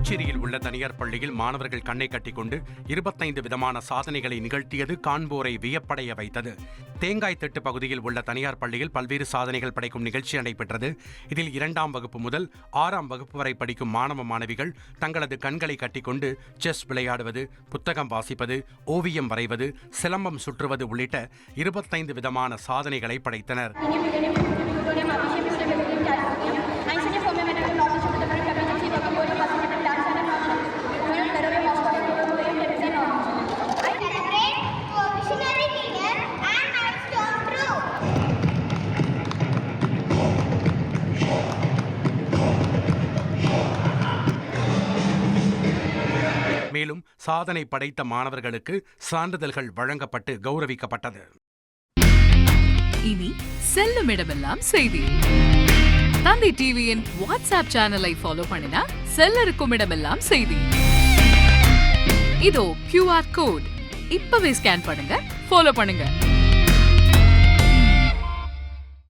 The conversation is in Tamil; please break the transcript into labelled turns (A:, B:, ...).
A: புதுச்சேரியில் உள்ள தனியார் பள்ளியில் மாணவர்கள் கண்ணை கட்டிக்கொண்டு இருபத்தைந்து விதமான சாதனைகளை நிகழ்த்தியது காண்போரை வியப்படைய வைத்தது. தேங்காய் திட்டு பகுதியில் உள்ள தனியார் பள்ளியில் பல்வேறு சாதனைகள் படைக்கும் நிகழ்ச்சி நடைபெற்றது. இதில் இரண்டாம் வகுப்பு முதல் ஆறாம் வகுப்பு வரை படிக்கும் மாணவ மாணவிகள் தங்களது கண்களை கட்டிக்கொண்டு செஸ் விளையாடுவது புத்தகம் வாசிப்பது ஓவியம் வரைவது சிலம்பம் சுற்றுவது உள்ளிட்ட இருபத்தைந்து விதமான சாதனைகளை படைத்தனர். மேலும் சாதனை படைத்த மாணவர்களுக்கு சான்றிதழ்கள் வழங்கப்பட்டு கௌரவிக்கப்பட்டது.
B: இனி செல்லும் இடமெல்லாம் செய்தி. தந்தி டிவியின் வாட்ஸ்அப் சேனலை ஃபாலோ பண்ணினா செல்ல இருக்கும் இடமெல்லாம் செய்தி. இதோ கியூஆர் கோட் இப்பவே ஸ்கேன் பண்ணுங்க ஃபாலோ பண்ணுங்க.